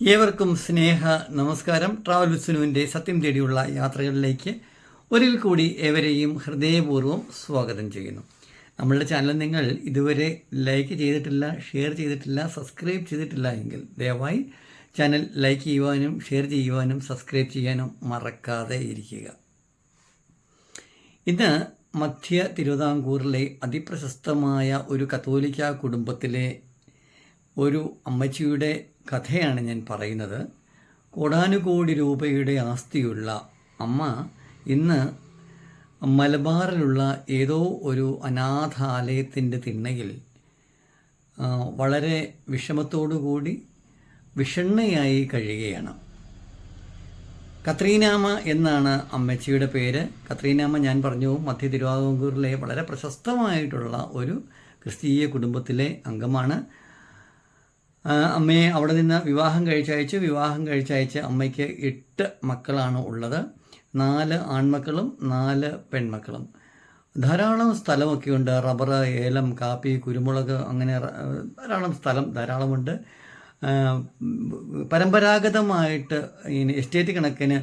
ഏവർക്കും സ്നേഹ നമസ്കാരം. ട്രാവൽ വിസ്നുവിന്റെ സത്യം തേടിയുള്ള യാത്രകളിലേക്ക് ഒരിക്കൽ കൂടി ഏവരെയും ഹൃദയപൂർവം സ്വാഗതം ചെയ്യുന്നു. നമ്മളുടെ ചാനൽ നിങ്ങൾ ഇതുവരെ ലൈക്ക് ചെയ്തിട്ടില്ല ഷെയർ ചെയ്തിട്ടില്ല സബ്സ്ക്രൈബ് ചെയ്തിട്ടില്ല എങ്കിൽ ദയവായി ചാനൽ ലൈക്ക് ചെയ്യുവാനും ഷെയർ ചെയ്യുവാനും സബ്സ്ക്രൈബ് ചെയ്യാനും മറക്കാതെ ഇരിക്കുക. ഇന്ന് മധ്യ തിരുവിതാംകൂറിലെ അതിപ്രശസ്തമായ ഒരു കത്തോലിക്ക കുടുംബത്തിലെ ഒരു അമ്മച്ചിയുടെ കഥയാണ് ഞാൻ പറയുന്നത്. കോടാനുകോടി രൂപയുടെ ആസ്തിയുള്ള അമ്മ ഇന്ന് മലബാറിലുള്ള ഏതോ ഒരു അനാഥാലയത്തിന്റെ തിണ്ണയിൽ വളരെ വിഷമത്തോടുകൂടി വിഷണ്ണയായി കഴിയുകയാണ്. കത്രീനാമ എന്നാണ് അമ്മച്ചിയുടെ പേര്. കത്രീനാമ ഞാൻ പറഞ്ഞു മധ്യ തിരുവിതാംകൂറിലെ വളരെ പ്രശസ്തമായിട്ടുള്ള ഒരു ക്രിസ്തീയ കുടുംബത്തിലെ അംഗമാണ്. അമ്മയെ അവിടെ നിന്ന് വിവാഹം കഴിച്ചയച്ചു വിവാഹം കഴിച്ചയച്ച് അമ്മയ്ക്ക് എട്ട് മക്കളാണ് ഉള്ളത്. നാല് ആൺമക്കളും നാല് പെൺമക്കളും. ധാരാളം സ്ഥലമൊക്കെ ഉണ്ട് റബ്ബർ ഏലം കാപ്പി കുരുമുളക് അങ്ങനെ ധാരാളം സ്ഥലം ധാരാളമുണ്ട്. പരമ്പരാഗതമായിട്ട് ഇനി എസ്റ്റേറ്റ് കണക്കിന്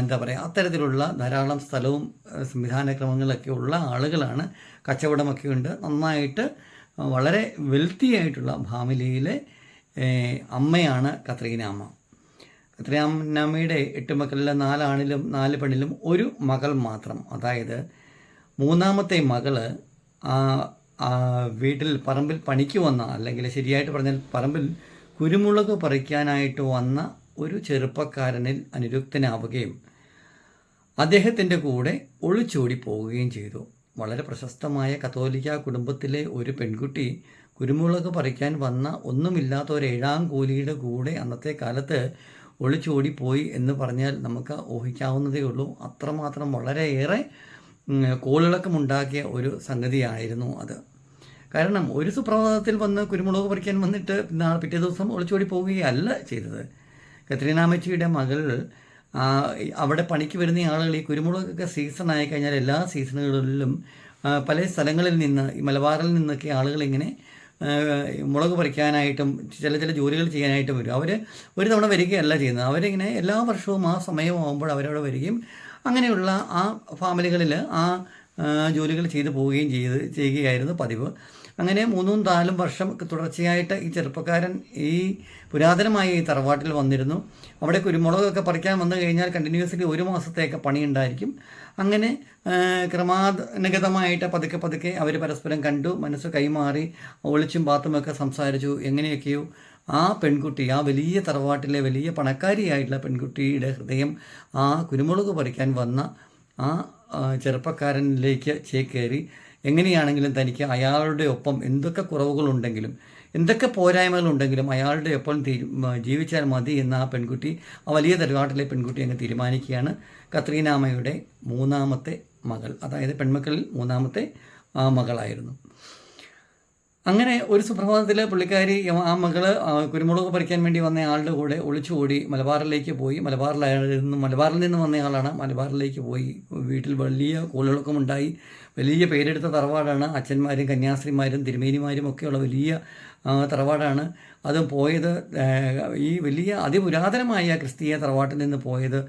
എന്താ പറയുക അത്തരത്തിലുള്ള ധാരാളം സ്ഥലവും സംവിധാന സംവിധാനക്രമങ്ങളൊക്കെ ഉള്ള ആളുകളാണ്. കച്ചവടമൊക്കെ ഉണ്ട് നന്നായിട്ട് വളരെ വെൽത്തി ആയിട്ടുള്ള ഫാമിലിയിലെ അമ്മയാണ് കത്രീനാമ്മ കത്രീനാമ്മയുടെ എട്ട് മക്കളിലെ നാലാണിലും നാല് പെണ്ണിലും ഒരു മകൾ മാത്രം. അതായത് മൂന്നാമത്തെ മകൾ വീട്ടിൽ പറമ്പിൽ പണിക്ക് വന്ന അല്ലെങ്കിൽ ശരിയായിട്ട് പറഞ്ഞാൽ പറമ്പിൽ കുരുമുളക് പറിക്കാനായിട്ട് വന്ന ഒരു ചെറുപ്പക്കാരനിൽ അനുരക്തനാവുകയും അദ്ദേഹത്തിന്റെ കൂടെ ഒളിച്ചോടി പോവുകയും ചെയ്തു. വളരെ പ്രശസ്തമായ കത്തോലിക്ക കുടുംബത്തിലെ ഒരു പെൺകുട്ടി കുരുമുളക് പറിക്കാൻ വന്ന ഒന്നുമില്ലാത്ത ഒരു ഏഴാം കൂലിയുടെ കൂടെ അന്നത്തെ കാലത്ത് ഒളിച്ചോടിപ്പോയി എന്ന് പറഞ്ഞാൽ നമുക്ക് ഊഹിക്കാവുന്നതേ ഉള്ളൂ. അത്രമാത്രം വളരെയേറെ കോളിളക്കമുണ്ടാക്കിയ ഒരു സംഗതിയായിരുന്നു അത്. കാരണം ഒരു സുപ്രഭാതത്തിൽ വന്ന് കുരുമുളക് പറിക്കാൻ വന്നിട്ട് നാളെ പിറ്റേ ദിവസം ഒളിച്ചോടി പോവുകയല്ല ചെയ്തത്. കത്രീനാമച്ചിയുടെ മകൾ അവിടെ പണിക്ക് വരുന്ന ആളുകൾ ഈ കുരുമുളകൊക്കെ സീസൺ ആയി കഴിഞ്ഞാൽ എല്ലാ സീസണുകളിലും പല സ്ഥലങ്ങളിൽ നിന്ന് ഈ മലബാറിൽ നിന്നൊക്കെ ആളുകൾ ഇങ്ങനെ മുളക് പറിക്കാനായിട്ടും ചില ചില ജോലികൾ ചെയ്യാനായിട്ടും വരും. അവർ ഒരു തവണ വരികയല്ല ചെയ്യുന്നത്. അവരിങ്ങനെ എല്ലാ വർഷവും ആ സമയമാകുമ്പോൾ അവരവിടെ വരികയും അങ്ങനെയുള്ള ആ ഫാമിലികളിൽ ആ ജോലികൾ ചെയ്തു പോവുകയും ചെയ്ത് ചെയ്യുകയായിരുന്നു പതിവ്. അങ്ങനെ മൂന്നും നാലും വർഷം തുടർച്ചയായിട്ട് ഈ ചെറുപ്പക്കാരൻ ഈ പുരാതനമായ ഈ തറവാട്ടിൽ വന്നിരുന്നു. അവിടെ കുരുമുളകൊക്കെ പറിക്കാൻ വന്നു കഴിഞ്ഞാൽ കണ്ടിന്യൂസ്ലി ഒരു മാസത്തേക്ക് പണിയുണ്ടായിരിക്കും. അങ്ങനെ ക്രമാനുഗതമായിട്ട് പതുക്കെ പതുക്കെ അവർ പരസ്പരം കണ്ടു മനസ്സ് കൈമാറി ഒളിച്ചും പാത്തുമൊക്കെ സംസാരിച്ചു. എങ്ങനെയൊക്കെയോ ആ പെൺകുട്ടി ആ വലിയ തറവാട്ടിലെ വലിയ പണക്കാരിയായിട്ടുള്ള പെൺകുട്ടിയുടെ ഹൃദയം ആ കുരുമുളക് പറിക്കാൻ വന്ന ആ, ചെറുപ്പക്കാരനിലേക്ക് ചേക്കേറി എങ്ങനെയാണെങ്കിലും തനിക്ക് അയാളുടെ ഒപ്പം എന്തൊക്കെ കുറവുകളുണ്ടെങ്കിലും എന്തൊക്കെ പോരായ്മകളുണ്ടെങ്കിലും അയാളുടെ ഒപ്പം ജീവിച്ചാൽ മതി എന്ന ആ പെൺകുട്ടി ആ വലിയ തറവാട്ടിലെ പെൺകുട്ടി അങ്ങ് തീരുമാനിക്കുകയാണ് കത്രീനാമയുടെ മൂന്നാമത്തെ മകൾ. അതായത് പെൺമക്കളിൽ മൂന്നാമത്തെ മകളായിരുന്നു. അങ്ങനെ ഒരു സുപ്രഭാതത്തിൽ പുള്ളിക്കാരി ആ മകൾ കുരുമുളക് പറിക്കാൻ വേണ്ടി വന്ന ആളുടെ കൂടെ ഒളിച്ചുകൂടി മലബാറിലേക്ക് പോയി. മലബാറിലായിരുന്നു മലബാറിൽ നിന്ന് വന്ന ആളാണ്. മലബാറിലേക്ക് പോയി. വീട്ടിൽ വലിയ ഉണ്ടായി. വലിയ പേരെടുത്ത തറവാടാണ്. അച്ഛന്മാരും കന്യാസ്ത്രീമാരും തിരുമേനിമാരും ഒക്കെയുള്ള വലിയ തറവാടാണ്. അത് പോയത് ഈ വലിയ അതിപുരാതനമായ ക്രിസ്തീയ തറവാട്ടിൽ നിന്ന് പോയത്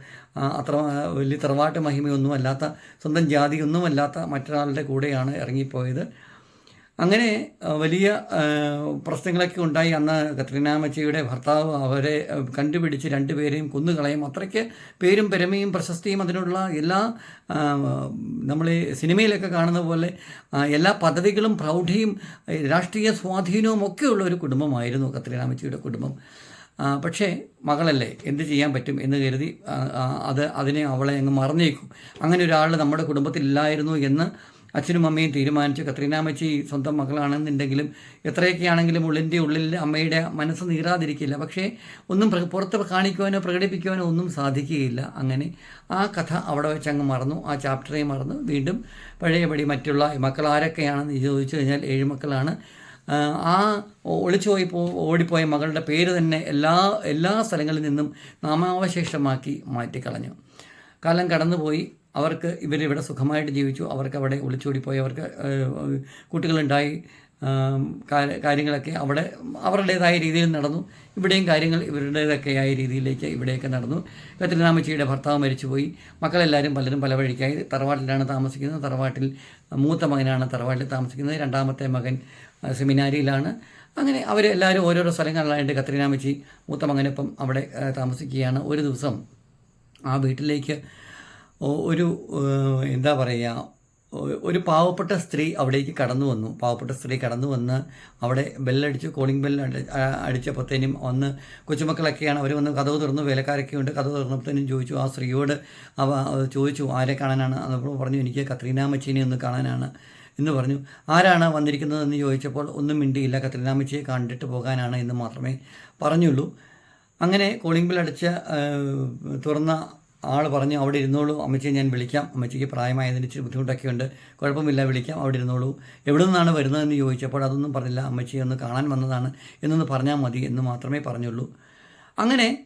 അത്ര വലിയ തറവാട്ട് മഹിമയൊന്നുമല്ലാത്ത സ്വന്തം ജാതിയൊന്നുമല്ലാത്ത മറ്റൊരാളുടെ കൂടെയാണ് ഇറങ്ങിപ്പോയത്. അങ്ങനെ വലിയ പ്രശ്നങ്ങളൊക്കെ ഉണ്ടായി. അന്ന് കത്രീനാമച്ചയുടെ ഭർത്താവ് അവരെ കണ്ടുപിടിച്ച് രണ്ടുപേരെയും കൊന്നുകളയും. അത്രയ്ക്ക് പേരും പെരുമയും പ്രശസ്തിയും അതിനുള്ള എല്ലാ നമ്മൾ സിനിമയിലൊക്കെ കാണുന്ന പോലെ എല്ലാ പദവികളും പ്രൗഢിയും രാഷ്ട്രീയ സ്വാധീനവും ഒക്കെയുള്ള ഒരു കുടുംബമായിരുന്നു കത്രീനാമച്ചയുടെ കുടുംബം. പക്ഷേ മകളല്ലേ എന്ത് ചെയ്യാൻ പറ്റും എന്ന് കരുതി അത് അതിനെ അവളെ അങ്ങ് മറന്നേക്കും. അങ്ങനെ ഒരാൾ നമ്മുടെ കുടുംബത്തിൽ ഇല്ലായിരുന്നു എന്ന് അച്ഛനും അമ്മയും തീരുമാനിച്ചു കത്രീനാമച്ചി സ്വന്തം മകളാണെന്നുണ്ടെങ്കിലും എത്രയൊക്കെയാണെങ്കിലും ഉള്ളിന്റെ ഉള്ളിൽ അമ്മയുടെ മനസ്സ് നീറാതിരിക്കില്ല. പക്ഷേ ഒന്നും പുറത്ത് കാണിക്കുവാനോ പ്രകടിപ്പിക്കുവാനോ ഒന്നും സാധിക്കുകയില്ല. അങ്ങനെ ആ കഥ അവിടെ വെച്ച് അങ്ങ് മറന്നു. ആ ചാപ്റ്ററെ മറന്നു. വീണ്ടും പഴയപടി മറ്റുള്ള മക്കൾ ആരൊക്കെയാണെന്ന് ചോദിച്ചു കഴിഞ്ഞാൽ ഏഴ് മക്കളാണ്. ആ ഒളിച്ചുപോയി പോ ഓടിപ്പോയ മകളുടെ പേര് തന്നെ എല്ലാ എല്ലാ സ്ഥലങ്ങളിൽ നിന്നും നാമാവശേഷമാക്കി മാറ്റിക്കളഞ്ഞു. കാലം കടന്നുപോയി. അവർക്ക് ഇവരിവിടെ സുഖമായിട്ട് ജീവിച്ചു. അവർക്ക് അവിടെ ഒളിച്ചോടിപ്പോയി. അവർക്ക് കുട്ടികളുണ്ടായി. കാര്യങ്ങളൊക്കെ അവിടെ അവരുടേതായ രീതിയിൽ നടന്നു. ഇവിടെയും കാര്യങ്ങൾ ഇവരുടേതൊക്കെയായ രീതിയിലേക്ക് ഇവിടെയൊക്കെ നടന്നു. കത്രിനാമച്ചിയുടെ ഭർത്താവ് മരിച്ചുപോയി. മക്കളെല്ലാവരും പലരും പല വഴിക്കായി. തറവാട്ടിലാണ് താമസിക്കുന്നത്. തറവാട്ടിൽ മൂത്ത മകനാണ് തറവാട്ടിൽ താമസിക്കുന്നത്. രണ്ടാമത്തെ മകൻ സെമിനാരിയിലാണ്. അങ്ങനെ അവരെല്ലാവരും ഓരോരോ സ്ഥലങ്ങളിലായിട്ട് കത്രിനാമച്ചി മൂത്ത മകനൊപ്പം അവിടെ താമസിക്കുകയാണ്. ഒരു ദിവസം ആ വീട്ടിലേക്ക് ഒരു എന്താ പറയുക ഒരു പാവപ്പെട്ട സ്ത്രീ അവിടേക്ക് കടന്നു വന്നു. പാവപ്പെട്ട സ്ത്രീ കടന്നു വന്ന് അവിടെ ബെല്ലടിച്ചു കോളിംഗ് ബെല്ല് അടിച്ചപ്പോഴത്തേനും വന്ന് കൊച്ചുമക്കളൊക്കെയാണ് അവർ വന്ന് കഥവ് തുറന്നു വേലക്കാരൊക്കെ ഉണ്ട് കഥവ് തുറന്നപ്പോഴത്തേനും ചോദിച്ചു ആ സ്ത്രീയോട് അവ അവ ചോദിച്ചു ആരെ കാണാനാണ്? അതപ്പോൾ പറഞ്ഞു എനിക്ക് കത്രീനാമച്ചീനെ ഒന്ന് കാണാനാണ്. എന്ന് പറഞ്ഞു. ആരാണ് വന്നിരിക്കുന്നതെന്ന് ചോദിച്ചപ്പോൾ ഒന്നും മിണ്ടിയില്ല കത്രീനാമച്ചിയെ കണ്ടിട്ട് പോകാനാണ് എന്ന് മാത്രമേ പറഞ്ഞുള്ളൂ. അങ്ങനെ കോളിംഗ് ബെൽ അടിച്ച തുറന്ന ആൾ പറഞ്ഞു അവിടെ ഇരുന്നോളൂ അമ്മച്ചിയെ ഞാൻ വിളിക്കാം. അമ്മച്ചിക്ക് പ്രായമായതിന് ഇച്ചിരി ബുദ്ധിമുട്ടൊക്കെ ഉണ്ട് കുഴപ്പമില്ല വിളിക്കാം അവിടെ ഇരുന്നോളൂ. എവിടെ നിന്നാണ് വരുന്നതെന്ന് ചോദിച്ചപ്പോൾ അതൊന്നും പറഞ്ഞില്ല. അമ്മച്ചിയെ ഒന്ന് കാണാൻ വന്നതാണ്. എന്നൊന്ന് പറഞ്ഞാൽ മതി എന്ന് മാത്രമേ പറഞ്ഞുള്ളൂ. അങ്ങനെ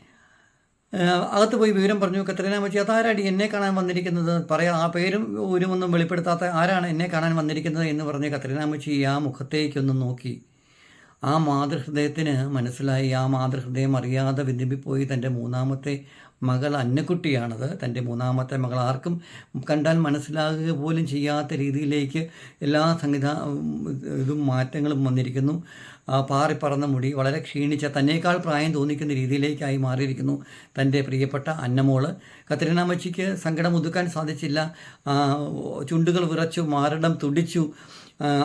അകത്ത് പോയി വിവരം പറഞ്ഞു. കത്രീന അമ്മച്ചി അതാരാടി എന്നെ കാണാൻ വന്നിരിക്കുന്നത്? പറയാം ആ പേരും ഊരുമൊന്നും വെളിപ്പെടുത്താത്ത ആരാണ് എന്നെ കാണാൻ വന്നിരിക്കുന്നത്? എന്ന് പറഞ്ഞ് കത്രീന അമ്മച്ചി ആ മുഖത്തേക്കൊന്ന് നോക്കി. ആ മാതൃഹൃദയത്തിന് മനസ്സിലായി. ആ മാതൃഹൃദയം അറിയാതെ വിതുമ്പിപ്പോയി തന്റെ മൂന്നാമത്തെ മകൾ അന്നക്കുട്ടിയാണത്. തന്റെ മൂന്നാമത്തെ മകൾ ആർക്കും കണ്ടാൽ മനസ്സിലാകുക പോലും ചെയ്യാത്ത രീതിയിലേക്ക് എല്ലാ സംവിധാ ഇതും മാറ്റങ്ങളും വന്നിരിക്കുന്നു. പാറിപ്പറന്ന മുടി വളരെ ക്ഷീണിച്ച തന്നേക്കാൾ പ്രായം തോന്നിക്കുന്ന രീതിയിലേക്കായി മാറിയിരിക്കുന്നു തന്റെ പ്രിയപ്പെട്ട അന്നമോൾ. കത്രീനാമച്ചിക്ക് സങ്കടം ഒതുക്കാൻ സാധിച്ചില്ല. ചുണ്ടുകൾ വിറച്ചു മാരടം തുടിച്ചു.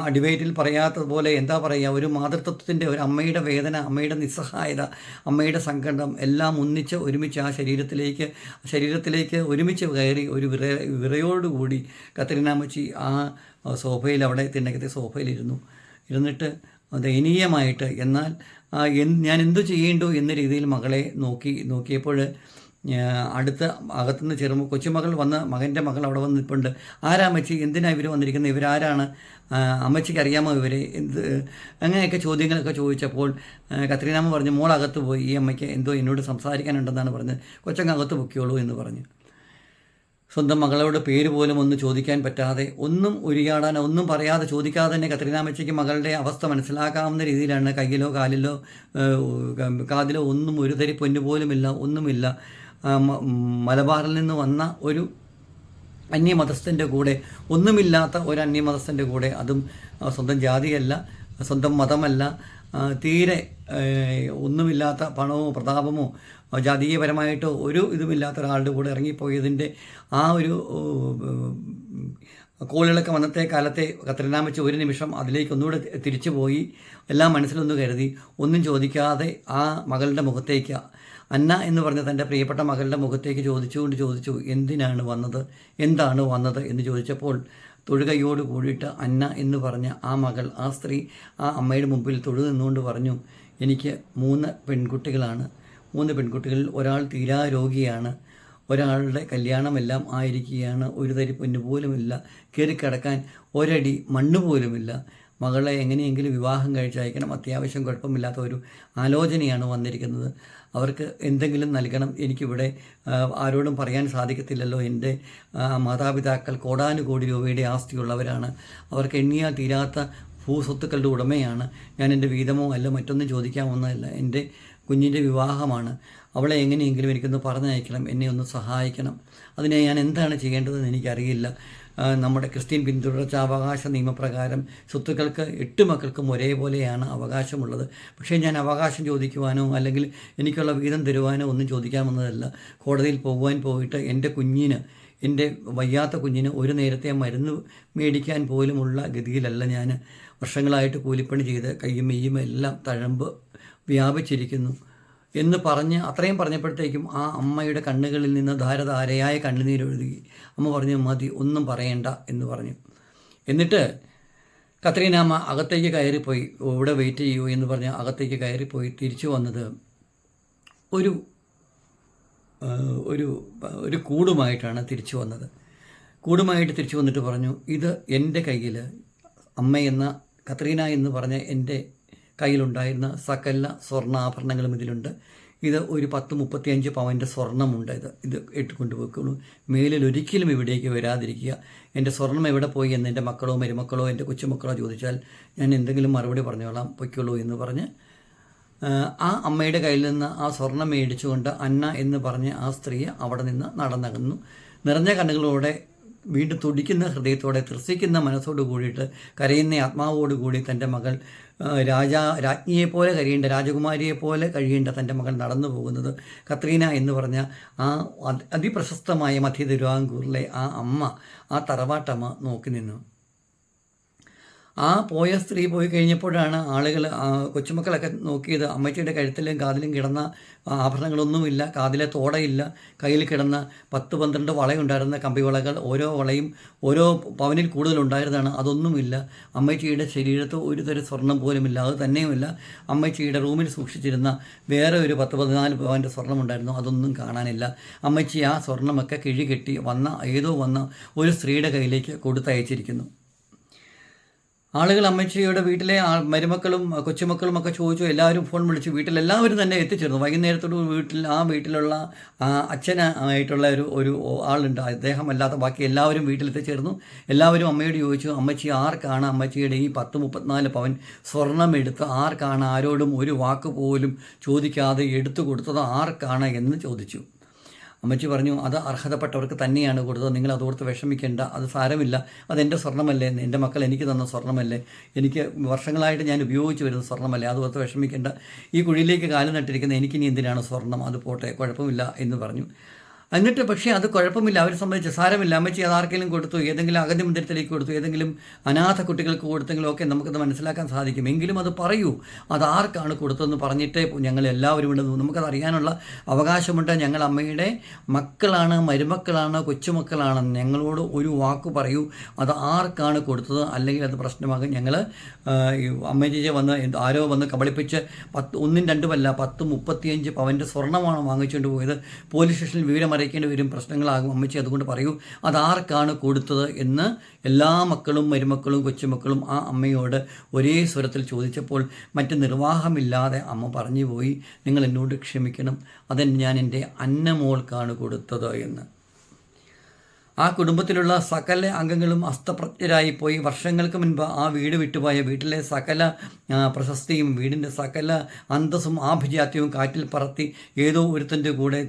ഡിബേറ്റിൽ പറയാത്തതുപോലെ എന്താ പറയുക ഒരു മാതൃത്വത്തിന്റെ ഒരു അമ്മയുടെ വേദന അമ്മയുടെ നിസ്സഹായത അമ്മയുടെ സങ്കടം എല്ലാം ഒന്നിച്ച് ഒരുമിച്ച് ആ ശരീരത്തിലേക്ക് ശരീരത്തിലേക്ക് ഒരുമിച്ച് കയറി ഒരു വിറ വിറയോടുകൂടി കത്രീനാമച്ചി ആ സോഫയിൽ അവിടെ തിന്നകത്തെ സോഫയിലിരുന്നു ഇരുന്നിട്ട് ദയനീയമായിട്ട് എന്നാൽ ഞാൻ എന്തു ചെയ്യേണ്ടു എന്ന രീതിയിൽ മകളെ നോക്കി നോക്കിയപ്പോൾ അടുത്ത അകത്തുനിന്ന് ചെറുമ കൊച്ചുമകൾ വന്ന് മകന്റെ മകൾ അവിടെ വന്ന് നിൽപ്പുണ്ട്. ആരാ അമ്മച്ചി? എന്തിനാ ഇവർ വന്നിരിക്കുന്നത് ഇവരാരാണ്? അമ്മച്ചിക്ക് അറിയാമോ ഇവരെ? എന്ത്? അങ്ങനെയൊക്കെ ചോദ്യങ്ങളൊക്കെ ചോദിച്ചപ്പോൾ കത്രീനാമ പറഞ്ഞു മോൾ അകത്ത് പോയി. ഈ അമ്മയ്ക്ക് എന്തോ എന്നോട് സംസാരിക്കാനുണ്ടെന്നാണ് പറഞ്ഞത് കൊച്ചങ്ങ് അകത്ത് പൊക്കിയോളൂ എന്ന് പറഞ്ഞു. സ്വന്തം മകളോട് പേര് പോലും ഒന്ന് ചോദിക്കാൻ പറ്റാതെ ഒന്നും ഉരിയാടാൻ ഒന്നും പറയാതെ ചോദിക്കാതെ തന്നെ കത്രീനാമച്ചയ്ക്ക് മകളുടെ അവസ്ഥ മനസ്സിലാക്കാവുന്ന രീതിയിലാണ് കയ്യിലോ കാലിലോ കാതിലോ ഒന്നും ഒരു തരി പൊന്നു പോലുമില്ല ഒന്നുമില്ല. മലബാറിൽ നിന്ന് വന്ന ഒരു അന്യമതസ്ഥന്റെ കൂടെ ഒന്നുമില്ലാത്ത ഒരു അന്യമതസ്ഥന്റെ കൂടെ അതും സ്വന്തം ജാതിയല്ല സ്വന്തം മതമല്ല തീരെ ഒന്നുമില്ലാത്ത പണമോ പ്രതാപമോ ജാതീയപരമായിട്ടോ ഒരു ഇതുമില്ലാത്ത ഒരാളുടെ കൂടെ ഇറങ്ങിപ്പോയതിന്റെ ആ ഒരു കോളിളക്കം അന്നത്തെ കാലത്തെ കത്രീനാമ വെച്ച് ഒരു നിമിഷം അതിലേക്ക് ഒന്നുകൂടെ തിരിച്ചു പോയി എല്ലാം മനസ്സിലൊന്ന് കരുതി ഒന്നും ചോദിക്കാതെ ആ മകളുടെ മുഖത്തേക്ക് അന്ന എന്ന് പറഞ്ഞ തന്റെ പ്രിയപ്പെട്ട മകളുടെ മുഖത്തേക്ക് ചോദിച്ചുകൊണ്ട് ചോദിച്ചു എന്തിനാണ് വന്നത്? എന്താണ് വന്നത്? എന്ന് ചോദിച്ചപ്പോൾ തൊഴുകയോട് കൂടിയിട്ട് അന്ന എന്ന് പറഞ്ഞ ആ മകൾ ആ സ്ത്രീ ആ അമ്മയുടെ മുമ്പിൽ തൊഴു നിന്നുകൊണ്ട് പറഞ്ഞു എനിക്ക് മൂന്ന് പെൺകുട്ടികളാണ്. മൂന്ന് പെൺകുട്ടികളിൽ ഒരാൾ തീരാ രോഗിയാണ്. ഒരാളുടെ കല്യാണമെല്ലാം ആയിരിക്കുകയാണ്. ഒരു തരി പൊന്നു പോലുമില്ല. കയറിക്കിടക്കാൻ ഒരടി മണ്ണ് പോലുമില്ല. മകളെ എങ്ങനെയെങ്കിലും വിവാഹം കഴിച്ചയക്കണം. അത്യാവശ്യം കുഴപ്പമില്ലാത്ത ഒരു ആലോചനയാണ് വന്നിരിക്കുന്നത്. അവർക്ക് എന്തെങ്കിലും നൽകണം. എനിക്കിവിടെ ആരോടും പറയാൻ സാധിക്കത്തില്ലല്ലോ. എന്റെ മാതാപിതാക്കൾ കോടാനുകോടി രൂപയുടെ ആസ്തിയുള്ളവരാണ്. അവർക്ക് എണ്ണിയാൽ തീരാത്ത ഭൂസ്വത്തുക്കളുടെ ഉടമയാണ്. ഞാൻ എന്റെ വീതമോ അല്ല മറ്റൊന്നും ചോദിക്കാമെന്നല്ല എന്റെ കുഞ്ഞിന്റെ വിവാഹമാണ്. അവളെ എങ്ങനെയെങ്കിലും എനിക്കൊന്ന് പറഞ്ഞയക്കണം. എന്നെ ഒന്ന് സഹായിക്കണം. അതിനെ ഞാൻ എന്താണ് ചെയ്യേണ്ടതെന്ന് എനിക്കറിയില്ല. നമ്മുടെ ക്രിസ്ത്യൻ പിന്തുടർച്ച അവകാശ നിയമപ്രകാരം സ്വത്തുക്കൾക്ക് എട്ട് മക്കൾക്കും ഒരേപോലെയാണ് അവകാശമുള്ളത്. പക്ഷേ ഞാൻ അവകാശം ചോദിക്കുവാനോ അല്ലെങ്കിൽ എനിക്കുള്ള വീതം തരുവാനോ ഒന്നും ചോദിക്കാമെന്നതല്ല. കോടതിയിൽ പോകുവാൻ പോയിട്ട് എന്റെ കുഞ്ഞിന് എന്റെ വയ്യാത്ത കുഞ്ഞിന് ഒരു നേരത്തെ മരുന്ന് മേടിക്കാൻ പോലുമുള്ള ഗതിയിലല്ല ഞാൻ വർഷങ്ങളായിട്ട് കൂലിപ്പണി ചെയ്ത് കയ്യും മെയ്യും എല്ലാം തഴമ്പ് വ്യാപിച്ചിരിക്കുന്നു. എന്ന് പറഞ്ഞ് അത്രയും പറഞ്ഞപ്പോഴത്തേക്കും ആ അമ്മയുടെ കണ്ണുകളിൽ നിന്ന് ധാരധാരയായ കണ്ണുനീരൊഴുകി അമ്മ പറഞ്ഞു മതി ഒന്നും പറയേണ്ട എന്ന് പറഞ്ഞു. എന്നിട്ട് കത്രീനാമ്മ അകത്തേക്ക് കയറിപ്പോയി. ഇവിടെ വെയിറ്റ് ചെയ്യൂ എന്ന് പറഞ്ഞ് അകത്തേക്ക് കയറിപ്പോയി. തിരിച്ചു വന്നത് ഒരു ഒരു ഒരു കൂടുമായിട്ടാണ് തിരിച്ചു വന്നത്. കൂടുമായിട്ട് തിരിച്ചു വന്നിട്ട് പറഞ്ഞു ഇത് എന്റെ കയ്യിൽ അമ്മയെന്ന കത്രീന എന്ന് പറഞ്ഞ എന്റെ കയ്യിലുണ്ടായിരുന്ന സകല സ്വർണാഭരണങ്ങളും ഇതിലുണ്ട്. ഇത് ഒരു പത്ത് മുപ്പത്തിയഞ്ച് പവന്റെ സ്വർണമുണ്ട് ഇത് ഇത് ഇട്ട് കൊണ്ടുപോയിക്കോളൂ മേലിൽ ഒരിക്കലും ഇവിടേക്ക് വരാതിരിക്കുക. എന്റെ സ്വർണം എവിടെ പോയി എന്ന് എന്റെ മക്കളോ മരുമക്കളോ എന്റെ കൊച്ചുമക്കളോ ചോദിച്ചാൽ ഞാൻ എന്തെങ്കിലും മറുപടി പറഞ്ഞോളാം പൊയ്ക്കോളൂ എന്ന് പറഞ്ഞ് ആ അമ്മയുടെ കയ്യിൽ നിന്ന് ആ സ്വർണം മേടിച്ചുകൊണ്ട് അന്ന എന്ന് പറഞ്ഞ് ആ സ്ത്രീ അവിടെ നിന്ന് നടന്നകന്നു. നിറഞ്ഞ കണ്ണുകളോടെ വീണ്ടും തുടിക്കുന്ന ഹൃദയത്തോടെ ത്രസിക്കുന്ന മനസ്സോട് കൂടിയിട്ട് കരയുന്ന ആത്മാവോട് കൂടി തന്റെ മകൾ രാജാ രാജാ രാജ്ഞിയെപ്പോലെ കഴിയേണ്ട രാജകുമാരിയെപ്പോലെ കഴിയേണ്ട തന്റെ മകൾ നടന്നു പോകുന്നത് കത്രീന എന്ന് പറഞ്ഞ ആ അതിപ്രശസ്തമായ മധ്യ തിരുവാങ്കൂറിലെ ആ അമ്മ ആ തറവാട്ടമ്മ നോക്കി നിന്നു. ആ പോയ സ്ത്രീ പോയി കഴിഞ്ഞപ്പോഴാണ് ആളുകൾ കൊച്ചുമക്കളൊക്കെ നോക്കിയത് അമ്മച്ചിയുടെ കഴുത്തിലും കാതിലും കിടന്ന ആഭരണങ്ങളൊന്നുമില്ല കാതിലെ തോടയില്ല കയ്യിൽ കിടന്ന പത്ത് പന്ത്രണ്ട് വളയുണ്ടായിരുന്ന കമ്പിവളകൾ ഓരോ വളയും ഓരോ പവനിൽ കൂടുതലുണ്ടായിരുന്നതാണ്. അതൊന്നുമില്ല. അമ്മച്ചിയുടെ ശരീരത്ത് ഒരു തരം സ്വർണം പോലുമില്ല. അത് തന്നെയുമില്ല. അമ്മച്ചിയുടെ റൂമിൽ സൂക്ഷിച്ചിരുന്ന വേറെ ഒരു പത്ത് പതിനാല് പവന്റെ സ്വർണം ഉണ്ടായിരുന്നു അതൊന്നും കാണാനില്ല. അമ്മച്ചി ആ സ്വർണമൊക്കെ കിഴികെട്ടി വന്ന ഏതോ വന്ന ഒരു സ്ത്രീയുടെ കയ്യിലേക്ക് കൊടുത്തയച്ചിരിക്കുന്നു. ആളുകൾ അമ്മച്ചിയുടെ വീട്ടിലെ മരുമക്കളും കൊച്ചുമക്കളും ഒക്കെ ചോദിച്ചു. എല്ലാവരും ഫോൺ വിളിച്ചു വീട്ടിൽ എല്ലാവരും തന്നെ എത്തിച്ചേർന്നു. വൈകുന്നേരത്തോട് വീട്ടിൽ ആ വീട്ടിലുള്ള അച്ഛനായിട്ടുള്ള ഒരു ഒരു ആളുണ്ട്. അദ്ദേഹം അല്ലാത്ത ബാക്കി എല്ലാവരും വീട്ടിലെത്തിച്ചേർന്നു എല്ലാവരും അമ്മയോട് ചോദിച്ചു അമ്മച്ചി ആർക്കാണ് അമ്മച്ചിയുടെ ഈ പത്ത് മുപ്പത്തിനാല് പവൻ സ്വർണം എടുത്ത് ആർക്കാണ് ആരോടും ഒരു വാക്ക് പോലും ചോദിക്കാതെ എടുത്തു കൊടുത്തത്? ആർക്കാണ്? എന്ന് ചോദിച്ചു. അമ്മച്ചി പറഞ്ഞു അത് അർഹതപ്പെട്ടവർക്ക് തന്നെയാണ് കൊടുത്തത്. നിങ്ങൾ അതോർത്ത് വിഷമിക്കേണ്ട. അത് സാരമില്ല അതെന്റെ സ്വർണമല്ലേ എന്റെ മക്കൾ എനിക്ക് തന്ന സ്വർണമല്ലേ എനിക്ക് വർഷങ്ങളായിട്ട് ഞാൻ ഉപയോഗിച്ച് വരുന്ന സ്വർണമല്ലേ അതോർത്ത് വിഷമിക്കേണ്ട. ഈ കുഴിയിലേക്ക് കാലം നട്ടിരിക്കുന്ന എനിക്കിനി എന്തിനാണ് സ്വർണം അത് പോട്ടെ കുഴപ്പമില്ല എന്ന് പറഞ്ഞു. എന്നിട്ട് പക്ഷേ അത് കുഴപ്പമില്ല. അവരെ സംബന്ധിച്ച് സാരമില്ല. അമ്മച്ചി അത് ആർക്കെങ്കിലും കൊടുത്തു ഏതെങ്കിലും അഗതി മന്ദിരത്തിലേക്ക് കൊടുത്തു ഏതെങ്കിലും അനാഥ കുട്ടികൾക്ക് കൊടുത്തെങ്കിലും ഒക്കെ നമുക്കത് മനസ്സിലാക്കാൻ സാധിക്കും. എങ്കിലും അത് പറയൂ. അത് ആർക്കാണ് കൊടുത്തതെന്ന് പറഞ്ഞിട്ടേ ഞങ്ങൾ എല്ലാവരും ഇവിടെ നമുക്കത് അറിയാനുള്ള അവകാശമുണ്ട്. ഞങ്ങൾ അമ്മയുടെ മക്കളാണ് മരുമക്കളാണ് കൊച്ചുമക്കളാണ്. ഞങ്ങളോട് ഒരു വാക്ക് പറയൂ. അത് ആർക്കാണ് കൊടുത്തത്? അല്ലെങ്കിൽ അത് പ്രശ്നമാകും. ഞങ്ങൾ അമ്മജിയെ വന്ന് ആരോ വന്ന് കബളിപ്പിച്ച് പത്ത് ഒന്നും രണ്ടുമല്ല പത്ത് മുപ്പത്തിയഞ്ച് പവന്റെ സ്വർണമാണ് വാങ്ങിച്ചുകൊണ്ട് പോയത്. പോലീസ് സ്റ്റേഷനിൽ വിവരം അറിയിക്കേണ്ടി വരും പ്രശ്നങ്ങളാകും. അമ്മച്ചി അതുകൊണ്ട് പറയൂ അതാർക്കാണ് കൊടുത്തത്? എന്ന് എല്ലാ മക്കളും മരുമക്കളും കൊച്ചുമക്കളും ആ അമ്മയോട് ഒരേ സ്വരത്തിൽ ചോദിച്ചപ്പോൾ മറ്റ് നിർവാഹമില്ലാതെ അമ്മ പറഞ്ഞു പോയി നിങ്ങൾ എന്നോട് ക്ഷമിക്കണം. അതെന്നെ ഞാൻ എന്റെ അന്നമോൾക്കാണ് കൊടുത്തത് എന്ന്. ആ കുടുംബത്തിലുള്ള സകല അംഗങ്ങളും അസ്തപ്രജ്ഞരായി പോയി. വർഷങ്ങൾക്ക് മുൻപ് ആ വീട് വിട്ടുപോയ വീട്ടിലെ സകല പ്രശസ്തിയും വീടിന്റെ സകല അന്തസ്സും ആഭിജാത്യവും കാറ്റിൽ പറത്തി ഏതോ ഒരുത്തന്റെ കൂടെ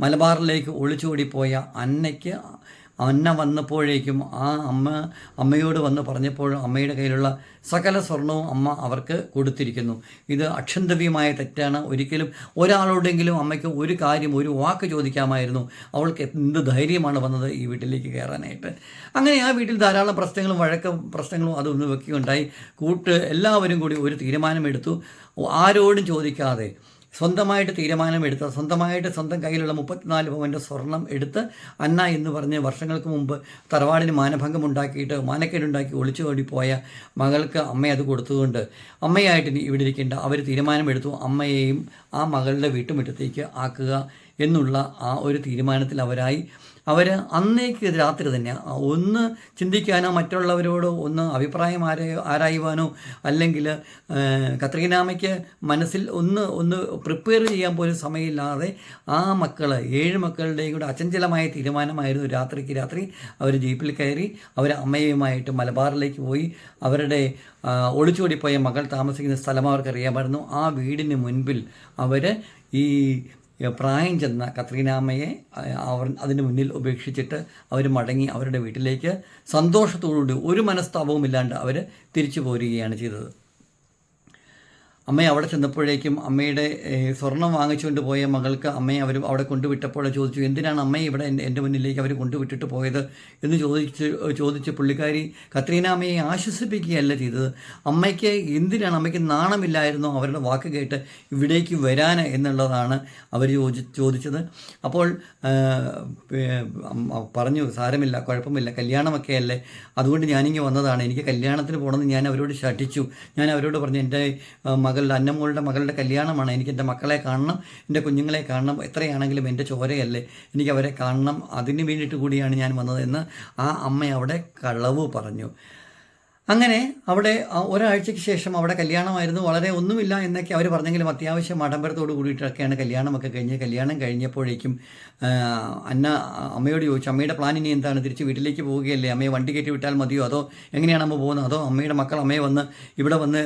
മലബാറിലേക്ക് ഒളിച്ചോടിപ്പോയ അന്നയ്ക്ക് അന്ന വന്നപ്പോഴേക്കും ആ അമ്മ അമ്മയോട് വന്ന് പറഞ്ഞപ്പോൾ അമ്മയുടെ കയ്യിലുള്ള സകല സ്വർണവും അമ്മ അവർക്ക് കൊടുത്തിരിക്കുന്നു. ഇത് അക്ഷന്തവ്യമായ തെറ്റാണ്. ഒരിക്കലും ഒരാളോടെങ്കിലും അമ്മയ്ക്ക് ഒരു കാര്യം ഒരു വാക്ക് ചോദിക്കാമായിരുന്നു. അവൾക്ക് എന്ത് ധൈര്യമാണ് വന്നത് ഈ വീട്ടിലേക്ക് കയറാനായിട്ട്. അങ്ങനെ ആ വീട്ടിൽ ധാരാളം പ്രശ്നങ്ങളും വഴക്ക പ്രശ്നങ്ങളും അതൊന്ന് വെക്കുകയുണ്ടായി. കൂട്ട് എല്ലാവരും കൂടി ഒരു തീരുമാനമെടുത്തു. ആരോടും ചോദിക്കാതെ സ്വന്തമായിട്ട് തീരുമാനമെടുത്ത സ്വന്തമായിട്ട് സ്വന്തം കയ്യിലുള്ള മുപ്പത്തിനാല് പവന്റെ സ്വർണം എടുത്ത് അന്ന എന്ന് പറഞ്ഞ് വർഷങ്ങൾക്ക് മുമ്പ് തറവാടിന് മാനഭംഗം ഉണ്ടാക്കിയിട്ട് മാനക്കേടുണ്ടാക്കി ഒളിച്ചു പോയ മകൾക്ക് അമ്മ അത് കൊടുത്തുകൊണ്ട് അമ്മയായിട്ട് ഇവിടെ ഇരിക്കേണ്ട. അവർ തീരുമാനമെടുത്തു. അമ്മയെയും ആ മകളുടെ വീട്ടുമുറ്റത്തേക്ക് ആക്കുക എന്നുള്ള ആ ഒരു തീരുമാനത്തിൽ അവരായി. അവർ അന്നേക്ക് രാത്രി തന്നെ ഒന്ന് ചിന്തിക്കാനോ മറ്റുള്ളവരോട് ഒന്ന് അഭിപ്രായം ആരായോ ആരായുവാനോ അല്ലെങ്കിൽ കത്രീനാമയ്ക്ക് മനസ്സിൽ ഒന്ന് ഒന്ന് പ്രിപ്പയർ ചെയ്യാൻ പോലും സമയമില്ലാതെ ആ മക്കൾ ഏഴ് മക്കളുടെയും കൂടെ അചഞ്ചലമായ തീരുമാനമായിരുന്നു രാത്രിക്ക് രാത്രി അവർ ജീപ്പിൽ കയറി അവർ അമ്മയുമായിട്ട് മലബാറിലേക്ക് പോയി അവരുടെ ഒളിച്ചോടിപ്പോയ മകൾ താമസിക്കുന്ന സ്ഥലം അവർക്കറിയാമായിരുന്നു. ആ വീടിന് മുൻപിൽ അവർ ഈ പ്രായം ചെന്ന കത്രീനാമ്മയെ അവർ അതിന് മുന്നിൽ ഉപേക്ഷിച്ചിട്ട് അവർ മടങ്ങി അവരുടെ വീട്ടിലേക്ക് സന്തോഷത്തോടുകൂടി ഒരു മനസ്താപവും ഇല്ലാണ്ട് അവർ തിരിച്ചു പോരുകയാണ് ചെയ്തത്. അമ്മ അവിടെ ചെന്നപ്പോഴേക്കും അമ്മയുടെ സ്വർണം വാങ്ങിച്ചുകൊണ്ട് പോയ മകൾക്ക് അമ്മയെ അവർ അവിടെ കൊണ്ടുവിട്ടപ്പോൾ ചോദിച്ചു എന്തിനാണ് അമ്മയെ ഇവിടെ എന്റെ മുന്നിലേക്ക് അവർ കൊണ്ടുവിട്ടിട്ട് പോയത്? എന്ന് ചോദിച്ച് ചോദിച്ച് പുള്ളിക്കാരി കത്രീന അമ്മയെ ആശ്വസിപ്പിക്കുകയല്ല ചെയ്തത്. അമ്മയ്ക്ക് എന്തിനാണ്? അമ്മയ്ക്ക് നാണമില്ലായിരുന്നു അവരുടെ വാക്ക് കേട്ട് ഇവിടേക്ക് വരാൻ എന്നുള്ളതാണ് അവർ ചോദി ചോദിച്ചത്. അപ്പോൾ പറഞ്ഞു സാരമില്ല കുഴപ്പമില്ല കല്യാണമൊക്കെ അല്ലേ അതുകൊണ്ട് ഞാനിങ്ങ് വന്നതാണ്. എനിക്ക് കല്യാണത്തിന് പോകണമെന്ന് ഞാൻ അവരോട് ശഠിച്ചു. ഞാൻ അവരോട് പറഞ്ഞു എന്റെ ആ, മകളുടെ അന്നമ്മളുടെ മകളുടെ കല്യാണമാണ്. എനിക്ക് എന്റെ മക്കളെ കാണണം എന്റെ കുഞ്ഞുങ്ങളെ കാണണം. എത്രയാണെങ്കിലും എന്റെ ചോരയല്ലേ. എനിക്ക് അവരെ കാണണം. അതിന് വേണ്ടിയിട്ട് കൂടിയാണ് ഞാൻ വന്നത് എന്ന് ആ അമ്മ അവിടെ കളവ് പറഞ്ഞു. അങ്ങനെ അവിടെ ഒരാഴ്ചയ്ക്ക് ശേഷം അവിടെ കല്യാണമായിരുന്നു. വളരെ ഒന്നുമില്ല എന്നൊക്കെ അവർ പറഞ്ഞെങ്കിലും അത്യാവശ്യം ആഡംബരത്തോട് കൂടിയിട്ടൊക്കെയാണ് കല്യാണമൊക്കെ കഴിഞ്ഞ്. കല്യാണം കഴിഞ്ഞപ്പോഴേക്കും അന്ന അമ്മയോട് ചോദിച്ചു അമ്മയുടെ പ്ലാൻ ഇനി എന്താണ്? തിരിച്ച് വീട്ടിലേക്ക് പോവുകയല്ലേ? അമ്മയെ വണ്ടി കയറ്റി വിട്ടാൽ മതിയോ? അതോ എങ്ങനെയാണ് അമ്മ പോകുന്നത്? അതോ അമ്മയുടെ മക്കൾ അമ്മയെ വന്ന് ഇവിടെ വന്ന്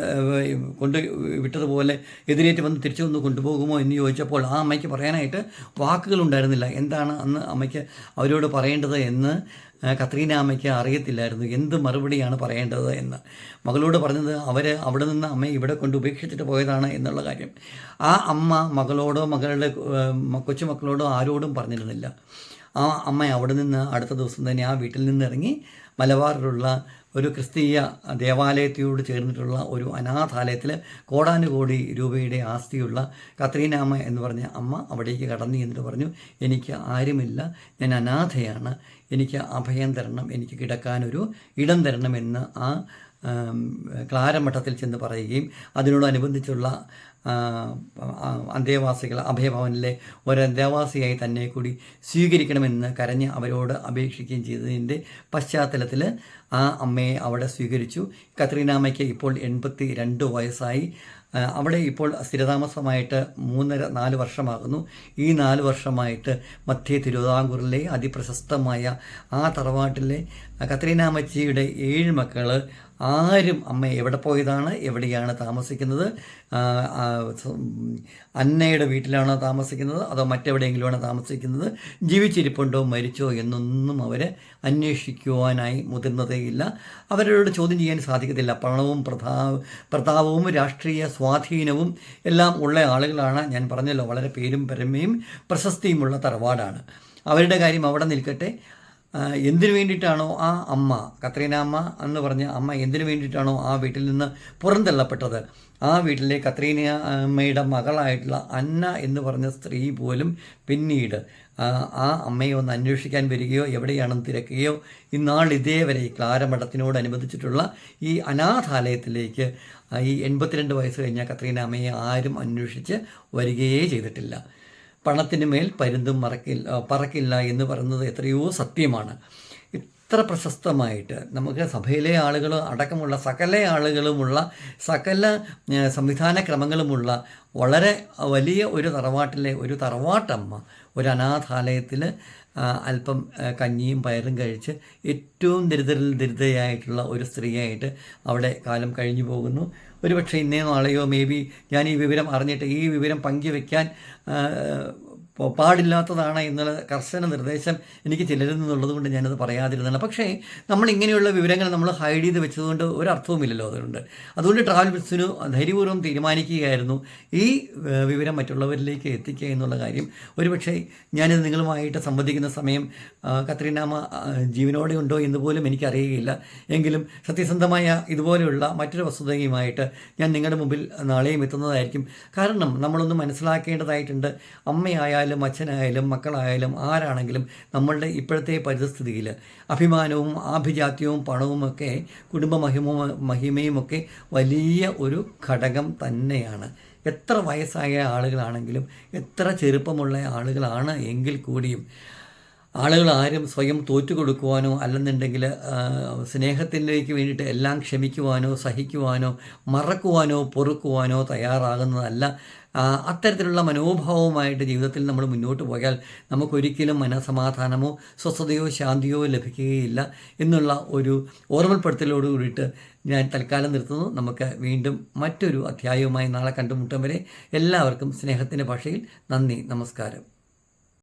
കൊണ്ട് വിട്ടതുപോലെ എതിരേറ്റ് വന്ന് തിരിച്ചു വന്ന് കൊണ്ടുപോകുമോ എന്ന് ചോദിച്ചപ്പോൾ ആ അമ്മയ്ക്ക് പറയാനായിട്ട് വാക്കുകളുണ്ടായിരുന്നില്ല എന്താണ് അന്ന് അമ്മയ്ക്ക് അവരോട് പറയേണ്ടത് എന്ന് കത്രീന അമ്മയ്ക്ക് അറിയത്തില്ലായിരുന്നു. എന്ത് മറുപടിയാണ് പറയേണ്ടത് എന്ന്. മകളോട് പറഞ്ഞത് അവർ അവിടെ നിന്ന് അമ്മയെ ഇവിടെ കൊണ്ട് ഉപേക്ഷിച്ചിട്ട് പോയതാണ് എന്നുള്ള കാര്യം. ആ അമ്മ മകളോടോ മകളുടെ കൊച്ചുമക്കളോടോ ആരോടും പറഞ്ഞിരുന്നില്ല. ആ അമ്മ അവിടെ നിന്ന് അടുത്ത ദിവസം തന്നെ ആ വീട്ടിൽ നിന്ന് ഇറങ്ങി മലബാറിലുള്ള ഒരു ക്രിസ്തീയ ദേവാലയത്തോട് ചേർന്നിട്ടുള്ള ഒരു അനാഥാലയത്തിൽ കോടാനുകോടി രൂപയുടെ ആസ്തിയുള്ള കത്രീനാമ്മ എന്ന് പറഞ്ഞ അമ്മ അവിടേക്ക് കടന്നു എന്നിട്ട് പറഞ്ഞു എനിക്ക് ആരുമില്ല. ഞാൻ അനാഥയാണ്. എനിക്ക് അഭയം തരണം. എനിക്ക് കിടക്കാനൊരു ഇടം തരണം തരണമെന്ന് ആ ക്ലാരമഠത്തിൽ ചെന്ന് പറയുകയും അതിനോടനുബന്ധിച്ചുള്ള അന്തേവാസികൾ അഭയഭവനിലെ ഒരു അന്തേവാസിയായി തന്നെ കൂടി സ്വീകരിക്കണമെന്ന് കരഞ്ഞ് അവരോട് അപേക്ഷിക്കുകയും ചെയ്തതിന്റെ പശ്ചാത്തലത്തിൽ ആ അമ്മയെ അവിടെ സ്വീകരിച്ചു. കത്രീനാമയ്ക്ക് ഇപ്പോൾ എൺപത്തി രണ്ട് വയസ്സായി. അവിടെ ഇപ്പോൾ സ്ഥിരതാമസമായിട്ട് മൂന്നര നാല് വർഷമാകുന്നു. ഈ നാല് വർഷമായിട്ട് മധ്യ തിരുവിതാംകൂറിലെ അതിപ്രശസ്തമായ ആ തറവാട്ടിലെ കത്രീനാമച്ചിയുടെ ഏഴ് മക്കൾ ആരും അമ്മ എവിടെ പോയതാണ് എവിടെയാണ് താമസിക്കുന്നത് അന്നയുടെ വീട്ടിലാണോ താമസിക്കുന്നത് അതോ മറ്റെവിടെയെങ്കിലുമാണോ താമസിക്കുന്നത് ജീവിച്ചിരിപ്പുണ്ടോ മരിച്ചോ എന്നൊന്നും അവർ അന്വേഷിക്കുവാനായി മുതിർന്നതേയില്ല. അവരോട് ചോദ്യം ചെയ്യാൻ സാധിക്കത്തില്ല. പണവും പ്രതാ പ്രതാപവും രാഷ്ട്രീയ സ്വാധീനവും എല്ലാം ഉള്ള ആളുകളാണ് ഞാൻ പറഞ്ഞല്ലോ. വളരെ പേരും പെരുമയും പ്രശസ്തിയുമുള്ള തറവാടാണ്. അവരുടെ കാര്യം അവിടെ നിൽക്കട്ടെ. എന്തിനു വേണ്ടിയിട്ടാണോ ആ അമ്മ കത്രീന അമ്മ എന്ന് പറഞ്ഞ അമ്മ എന്തിനു വേണ്ടിയിട്ടാണോ ആ വീട്ടിൽ നിന്ന് പുറന്തള്ളപ്പെട്ടത്? ആ വീട്ടിലെ കത്രീന അമ്മയുടെ മകളായിട്ടുള്ള അന്ന എന്ന് പറഞ്ഞ സ്ത്രീ പോലും പിന്നീട് ആ, അമ്മയെ ഒന്ന് അന്വേഷിക്കാൻ വരികയോ എവിടെയാണെന്ന് തിരക്കുകയോ ഇന്നാൾ ഇതേവരെ ഈ ക്ലാരമഠത്തിനോടനുബന്ധിച്ചിട്ടുള്ള ഈ അനാഥാലയത്തിലേക്ക് ഈ എൺപത്തിരണ്ട് വയസ്സ് കഴിഞ്ഞ കത്രീന അമ്മയെ ആരും അന്വേഷിച്ച് വരികയേ ചെയ്തിട്ടില്ല. പണത്തിന് മേൽ പരുന്തും മറക്കില്ല പറക്കില്ല എന്ന് പറയുന്നത് എത്രയോ സത്യമാണ്. ഇത്ര പ്രശസ്തമായിട്ട് നമുക്ക് സഭയിലെ ആളുകൾ അടക്കമുള്ള സകല ആളുകളുമുള്ള സകല സംവിധാന ക്രമങ്ങളുമുള്ള വളരെ വലിയ ഒരു തറവാട്ടിലെ ഒരു തറവാട്ടമ്മ ഒരു അനാഥാലയത്തിൽ അല്പം കഞ്ഞിയും പയറും കഴിച്ച് ഏറ്റവും ദരിദ്രരിൽ ദരിദ്രയായിട്ടുള്ള ഒരു സ്ത്രീയായിട്ട് അവിടെ കാലം കഴിഞ്ഞു പോകുന്നു. ഒരുപക്ഷെ ഇന്നേ നാളെയോ മേ ബി ഞാൻ ഈ വിവരം അറിഞ്ഞിട്ട് ഈ വിവരം പങ്കുവെക്കാൻ പാടില്ലാത്തതാണ് എന്നുള്ള കർശന നിർദ്ദേശം എനിക്ക് ചിലരിൽ നിന്നുള്ളത് കൊണ്ട് ഞാനത് പറയാതിരുന്നില്ല. പക്ഷേ നമ്മൾ ഇങ്ങനെയുള്ള വിവരങ്ങൾ നമ്മൾ ഹൈഡ് ചെയ്ത് വെച്ചതുകൊണ്ട് ഒരർത്ഥവുമില്ലല്ലോ അതുകൊണ്ട്. അതുകൊണ്ട് ട്രാവൽ ബിസിനു ധൈര്യപൂർവം തീരുമാനിക്കുകയായിരുന്നു ഈ വിവരം മറ്റുള്ളവരിലേക്ക് എത്തിക്കുക എന്നുള്ള കാര്യം. ഒരുപക്ഷെ ഞാനിത് നിങ്ങളുമായിട്ട് സംവദിക്കുന്ന സമയം കത്രീനാമ ജീവനോടെ ഉണ്ടോ എന്ന് പോലും എനിക്കറിയുകയില്ല. എങ്കിലും സത്യസന്ധമായ ഇതുപോലെയുള്ള മറ്റൊരു വസ്തുതയുമായിട്ട് ഞാൻ നിങ്ങളുടെ മുമ്പിൽ നാളെയും എത്തുന്നതായിരിക്കും. കാരണം നമ്മളൊന്ന് മനസ്സിലാക്കേണ്ടതായിട്ടുണ്ട് അമ്മയായാലും അച്ഛനായാലും മക്കളായാലും ആരാണെങ്കിലും നമ്മളുടെ ഇപ്പോഴത്തെ പരിസ്ഥിതിയിൽ അഭിമാനവും ആഭിജാത്യവും പണവുമൊക്കെ കുടുംബ മഹിമ മഹിമയുമൊക്കെ വലിയ ഒരു ഘടകം തന്നെയാണ്. എത്ര വയസ്സായ ആളുകളാണെങ്കിലും എത്ര ചെറുപ്പമുള്ള ആളുകളാണ് എങ്കിൽ കൂടിയും ആളുകൾ ആരും സ്വയം തോറ്റു കൊടുക്കുവാനോ അല്ലെന്നുണ്ടെങ്കിൽ സ്നേഹത്തിലേക്ക് വേണ്ടിയിട്ട് എല്ലാം ക്ഷമിക്കുവാനോ സഹിക്കുവാനോ മറക്കുവാനോ പൊറുക്കുവാനോ തയ്യാറാകുന്നതല്ല അത്തരത്തിലുള്ള മനോഭാവവുമായിട്ട് ജീവിതത്തിൽ നമ്മൾ മുന്നോട്ട് പോയാൽ നമുക്കൊരിക്കലും മനസമാധാനമോ സ്വസ്ഥതയോ ശാന്തിയോ ലഭിക്കുകയില്ല എന്നുള്ള ഒരു ഓർമ്മപ്പെടുത്തലോട് കൂടിയിട്ട് ഞാൻ തൽക്കാലം നിർത്തുന്നു. നമുക്ക് വീണ്ടും മറ്റൊരു അധ്യായവുമായി നാളെ കണ്ടുമുട്ടും വരെ എല്ലാവർക്കും സ്നേഹത്തിന്റെ ഭാഷയിൽ നന്ദി നമസ്കാരം.